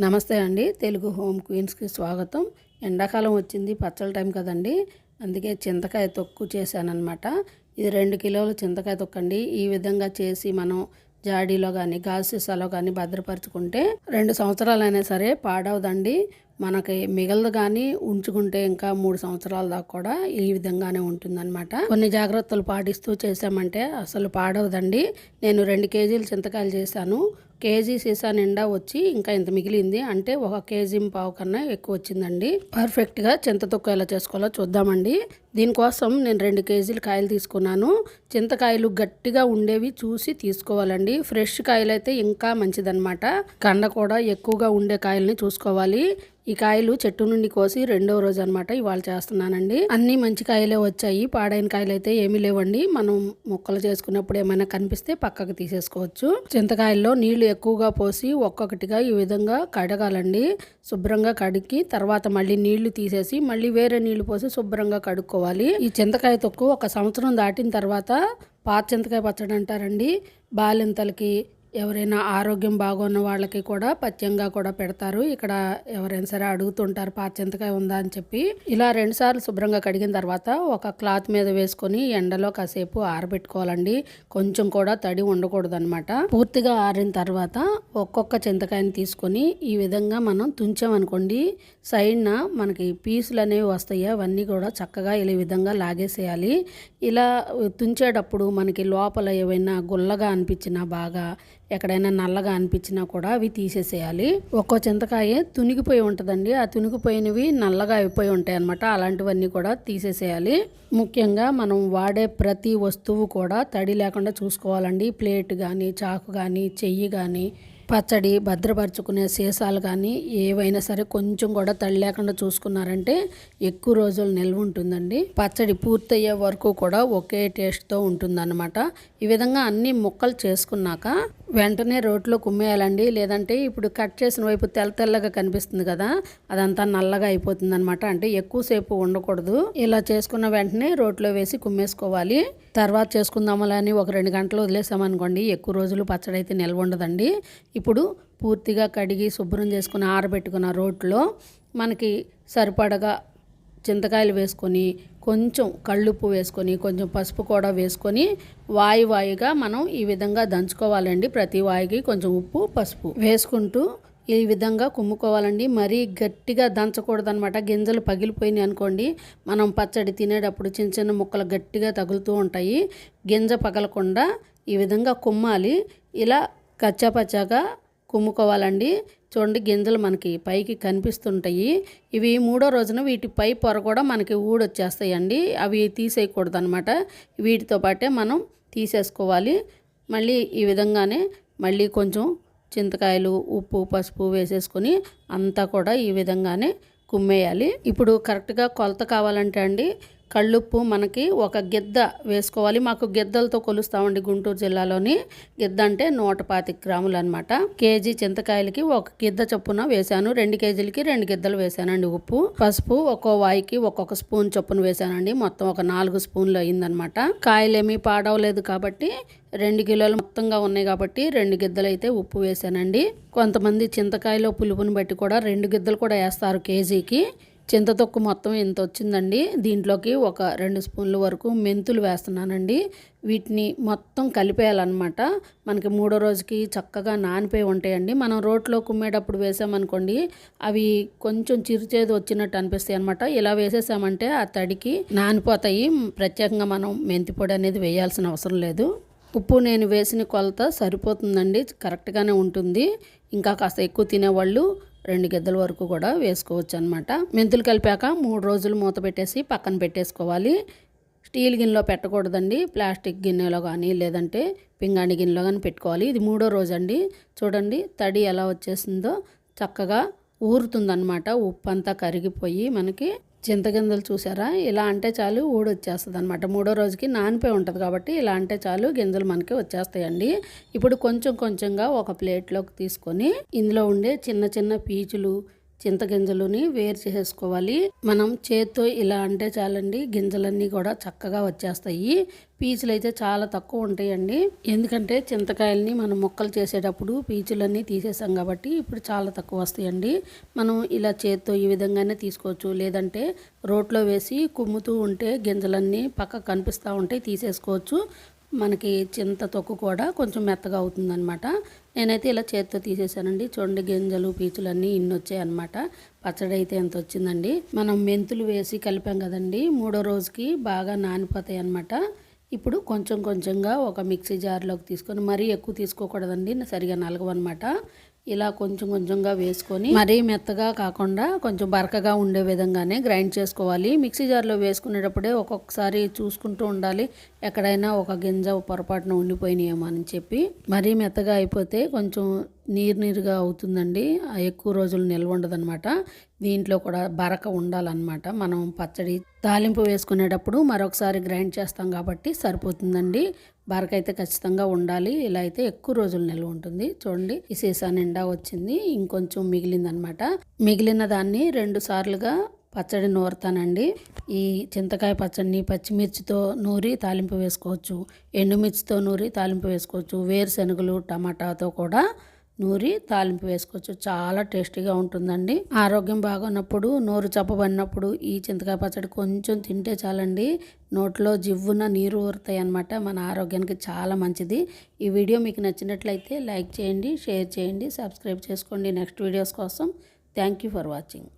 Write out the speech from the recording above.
నమస్తే అండి. తెలుగు హోమ్ క్వీన్స్కి స్వాగతం. ఎండాకాలం వచ్చింది పచ్చళ్ళ టైం కదండి. అందుకే చింతకాయ తొక్కు చేశానన్నమాట. ఇది రెండు కిలోల చింతకాయ తొక్కండి. ఈ విధంగా చేసి మనం జాడీలో కానీ గాజు సీసాలో కానీ భద్రపరుచుకుంటే రెండు సంవత్సరాలైనా సరే పాడవదండి. మనకి మిగలదు కానీ ఉంచుకుంటే ఇంకా మూడు సంవత్సరాల దాకా కూడా ఈ విధంగానే ఉంటుందన్నమాట. కొన్ని జాగ్రత్తలు పాటిస్తూ చేసామంటే అసలు పాడవదండి. నేను రెండు కేజీలు చింతకాయలు చేశాను. కేజీ సీసా నిండా వచ్చి ఇంకా ఇంత మిగిలింది. అంటే ఒక కేజీ పావు కన్నా ఎక్కువ వచ్చిందండి. పర్ఫెక్ట్గా చింతతొక్కు ఎలా చేసుకోవాలో చూద్దామండి. దీనికోసం నేను రెండు కేజీలు కాయలు తీసుకున్నాను. చింతకాయలు గట్టిగా ఉండేవి చూసి తీసుకోవాలండి. ఫ్రెష్ కాయలు అయితే ఇంకా మంచిదన్నమాట. కండ కూడా ఎక్కువగా ఉండే కాయల్ని చూసుకోవాలి. ఈ కాయలు చెట్టు నుండి కోసి రెండవ రోజు అనమాట ఇవాళ చేస్తున్నానండి. అన్ని మంచి కాయలే వచ్చాయి. పాడైన కాయలు అయితే ఏమీ లేవండి. మనం మొక్కలు చేసుకున్నప్పుడు ఏమైనా కనిపిస్తే పక్కకు తీసేసుకోవచ్చు. చింతకాయల్లో నీళ్ళు ఎక్కువగా పోసి ఒక్కొక్కటిగా ఈ విధంగా కడగాలండి. శుభ్రంగా కడిగి తర్వాత మళ్ళీ నీళ్ళు తీసేసి మళ్ళీ వేరే నీళ్ళు పోసి శుభ్రంగా కడుక్కోవాలి. ఈ చింతకాయ తొక్కు ఒక సంవత్సరం దాటిన తర్వాత పాత చింతకాయ పచ్చడి అంటారండి. బాలింతలకి ఎవరైనా ఆరోగ్యం బాగున్న వాళ్ళకి కూడా పథ్యంగా కూడా పెడతారు. ఇక్కడ ఎవరైనా సరే అడుగుతుంటారు పాత చింతకాయ ఉందా? అని చెప్పి. ఇలా రెండుసార్లు శుభ్రంగా కడిగిన తర్వాత ఒక క్లాత్ మీద వేసుకొని ఎండలో కాసేపు ఆరబెట్టుకోవాలండి. కొంచెం కూడా తడి ఉండకూడదు అనమాట పూర్తిగా ఆరిన తర్వాత ఒక్కొక్క చింతకాయని తీసుకొని ఈ విధంగా మనం తుంచామనుకోండి సైడ్న మనకి పీసులు అనేవి వస్తాయి. అవన్నీ కూడా చక్కగా ఇలా విధంగా లాగేసేయాలి. ఇలా తుంచేటప్పుడు మనకి లోపల ఏవైనా గుల్లగా అనిపించినా బాగా ఎక్కడైనా నల్లగా అనిపించినా కూడా అవి తీసేసేయాలి. ఒక్కో చింతకాయ తునిగిపోయి ఉంటుందండి. ఆ తునిగిపోయినవి నల్లగా అయిపోయి ఉంటాయి అనమాట అలాంటివన్నీ కూడా తీసేసేయాలి. ముఖ్యంగా మనం వాడే ప్రతి వస్తువు కూడా తడి లేకుండా చూసుకోవాలండి. ప్లేట్ కానీ చాకు కానీ చెయ్యి కానీ పచ్చడి భద్రపరచుకునే సీసాలు కానీ ఏవైనా సరే కొంచెం కూడా తడి లేకుండా చూసుకున్నారంటే ఎక్కువ రోజులు నిల్వ ఉంటుందండి. పచ్చడి పూర్తయ్యే వరకు కూడా ఒకే టేస్ట్తో ఉంటుందన్నమాట. ఈ విధంగా అన్ని ముక్కలు చేసుకున్నాక వెంటనే రోట్లో కుమ్మేయాలండి. లేదంటే ఇప్పుడు కట్ చేసిన వైపు తెల్ల తెల్లగా కనిపిస్తుంది కదా అదంతా నల్లగా అయిపోతుంది అనమాట అంటే ఎక్కువసేపు ఉండకూడదు. ఇలా చేసుకున్న వెంటనే రోట్లో వేసి కుమ్మేసుకోవాలి. తర్వాత చేసుకుందామని ఒక రెండు గంటలు వదిలేసామనుకోండి ఎక్కువ రోజులు పచ్చడి అయితే నిల్వ ఉండదండి. ఇప్పుడు పూర్తిగా కడిగి శుభ్రం చేసుకుని ఆరబెట్టుకున్న రోట్లో మనకి సరిపడగా చింతకాయలు వేసుకొని కొంచెం కళ్ళుప్పు వేసుకొని కొంచెం పసుపు కూడా వేసుకొని వాయి వాయిగా మనం ఈ విధంగా దంచుకోవాలండి. ప్రతి వాయికి కొంచెం ఉప్పు పసుపు వేసుకుంటూ ఈ విధంగా కుమ్ముకోవాలండి. మరీ గట్టిగా దంచకూడదనమాట గింజలు పగిలిపోయినాయి అనుకోండి మనం పచ్చడి తినేటప్పుడు చిన్న చిన్న ముక్కలు గట్టిగా తగులుతూ ఉంటాయి. గింజ పగలకుండా ఈ విధంగా కుమ్మాలి. ఇలా కచ్చాపచ్చాగా కుమ్ముకోవాలండి. చూడండి గింజలు మనకి పైకి కనిపిస్తుంటాయి. ఇవి మూడో రోజున వీటి పై పొర కూడా మనకి ఊడొచ్చేస్తాయండి. అవి తీసేయకూడదు అనమాట వీటితో పాటే మనం తీసేసుకోవాలి. మళ్ళీ ఈ విధంగానే మళ్ళీ కొంచెం చింతకాయలు ఉప్పు పసుపు వేసేసుకొని అంతా కూడా ఈ విధంగానే కుమ్మేయాలి. ఇప్పుడు కరెక్ట్గా కొలత కావాలంటే అండి కళ్ళుప్పు మనకి ఒక గిద్ద వేసుకోవాలి. మాకు గిద్దలతో కొలుస్తామండి గుంటూరు జిల్లాలోని గిద్ద అంటే నూట పాతిక గ్రాములు అనమాట కేజీ చింతకాయలకి ఒక గిద్ద చొప్పున వేశాను. రెండు కేజీలకి రెండు గిద్దలు వేసానండి ఉప్పు. పసుపు ఒక్కో వాయికి ఒక్కొక్క స్పూన్ చొప్పున వేసానండి మొత్తం ఒక నాలుగు స్పూన్లు అయిందనమాట కాయలేమీ పాడవలేదు కాబట్టి రెండు కిలోలు మొత్తంగా ఉన్నాయి కాబట్టి రెండు గిద్దలు అయితే ఉప్పు వేసానండి కొంతమంది చింతకాయలో పులుపుని బట్టి కూడా రెండు గిద్దలు కూడా వేస్తారు కేజీకి. చింతతొక్కు మొత్తం ఇంత వచ్చిందండి? దీంట్లోకి ఒక రెండు స్పూన్ల వరకు మెంతులు వేస్తున్నానండి. వీటిని మొత్తం కలిపేయాలన్నమాట. మనకి మూడో రోజుకి చక్కగా నానిపోయి ఉంటాయండి. మనం రోట్లో కుమ్మేటప్పుడు వేసామనుకోండి అవి కొంచెం చిరుచేది వచ్చినట్టు అనిపిస్తాయి అనమాట ఇలా వేసేసామంటే ఆ తడికి నానిపోతాయి. ప్రత్యేకంగా మనం మెంతి పొడి అనేది వేయాల్సిన అవసరం లేదు. ఉప్పు నేను వేసిన కొలత సరిపోతుందండి. కరెక్ట్గానే ఉంటుంది. ఇంకా కాస్త ఎక్కువ తినేవాళ్ళు రెండు గిద్దల వరకు కూడా వేసుకోవచ్చు అనమాట మెంతులు కలిపాక మూడు రోజులు మూత పెట్టేసి పక్కన పెట్టేసుకోవాలి. స్టీల్ గిన్నెలో పెట్టకూడదండి. ప్లాస్టిక్ గిన్నెలో కానీ లేదంటే పింగాణి గిన్నెలో కానీ పెట్టుకోవాలి. ఇది మూడో రోజు అండి చూడండి తడి ఎలా వచ్చేసిందో చక్కగా ఊరుతుందనమాట ఉప్పు అంతా కరిగిపోయి మనకి చింతగింజలు చూసారా? ఇలా అంటే చాలు ఊడొచ్చేస్తుంది అనమాట మూడో రోజుకి నానిపోయి ఉంటుంది కాబట్టి ఇలా అంటే చాలు గింజలు మనకి వచ్చేస్తాయండి. ఇప్పుడు కొంచెం కొంచెంగా ఒక ప్లేట్లోకి తీసుకొని ఇందులో ఉండే చిన్న చిన్న పీచులు చింతగింజలుని వేరు చేసేసుకోవాలి మనం చేత్తో ఇలా అంటే చాలండి గింజలన్నీ కూడా చక్కగా వచ్చేస్తాయి. పీచులు అయితే చాలా తక్కువ ఉంటాయండి. ఎందుకంటే చింతకాయల్ని మనం ముక్కలు చేసేటప్పుడు పీచులన్నీ తీసేసాం కాబట్టి ఇప్పుడు చాలా తక్కువ వస్తాయండి. మనం ఇలా చేత్తో ఈ విధంగానే తీసుకోవచ్చు. లేదంటే రోట్లో వేసి కుమ్ముతూ ఉంటే గింజలన్నీ పక్క కనిపిస్తూ ఉంటే తీసేసుకోవచ్చు. మనకి చింత తొక్కు కూడా కొంచెం మెత్తగా అవుతుందనమాట నేనైతే ఇలా చేతితో తీసేసానండి చూడండి గింజలు పీచులు అన్నీ ఇన్ని వచ్చాయన్నమాట పచ్చడి అయితే ఎంత వచ్చిందండి. మనం మెంతులు వేసి కలిపాం కదండి మూడో రోజుకి బాగా నానిపోతాయి అనమాట ఇప్పుడు కొంచెం కొంచెంగా ఒక మిక్సీ జార్లోకి తీసుకొని మరీ ఎక్కువ తీసుకోకూడదండి సరిగా నలగవన్నమాట. ఇలా కొంచెం కొంచెంగా వేసుకొని మరీ మెత్తగా కాకుండా కొంచెం బరకగా ఉండే విధంగానే గ్రైండ్ చేసుకోవాలి. మిక్సీ జార్లో వేసుకునేటప్పుడే ఒక్కొక్కసారి చూసుకుంటూ ఉండాలి. ఎక్కడైనా ఒక గింజ పొరపాటున ఉండిపోయినాయేమో అని చెప్పి. మరీ మెత్తగా అయిపోతే కొంచెం నీరు నీరుగా అవుతుందండి. ఎక్కువ రోజులు నిల్వ ఉండదనమాట దీంట్లో కూడా బరక ఉండాలన్నమాట. మనం పచ్చడి తాలింపు వేసుకునేటప్పుడు మరొకసారి గ్రైండ్ చేస్తాం కాబట్టి సరిపోతుందండి. బరక అయితే ఖచ్చితంగా ఉండాలి. ఇలా అయితే ఎక్కువ రోజులు నిల్వ ఉంటుంది. చూడండి ఈ సీసా నిండా వచ్చింది. ఇంకొంచెం మిగిలిందనమాట మిగిలిన దాన్ని రెండు సార్లుగా పచ్చడి నూరుతానండి. ఈ చింతకాయ పచ్చడిని పచ్చిమిర్చితో నూరి తాలింపు వేసుకోవచ్చు. ఎండుమిర్చితో నూరి తాలింపు వేసుకోవచ్చు. వేరుశనగలు టమాటాతో కూడా నూరి తాలింపు వేసుకోవచ్చు. చాలా టేస్టీగా ఉంటుందండి. ఆరోగ్యం బాగున్నప్పుడు నోరు చప్పబడినప్పుడు ఈ చింతకాయ పచ్చడి కొంచెం తింటే చాలండి. నోట్లో జివ్వున నీరు ఊరుతాయి అనమాట మన ఆరోగ్యానికి చాలా మంచిది. ఈ వీడియో మీకు నచ్చినట్లయితే లైక్ చేయండి షేర్ చేయండి సబ్స్క్రైబ్ చేసుకోండి. నెక్స్ట్ వీడియోస్ కోసం థ్యాంక్ యూ ఫర్ వాచింగ్.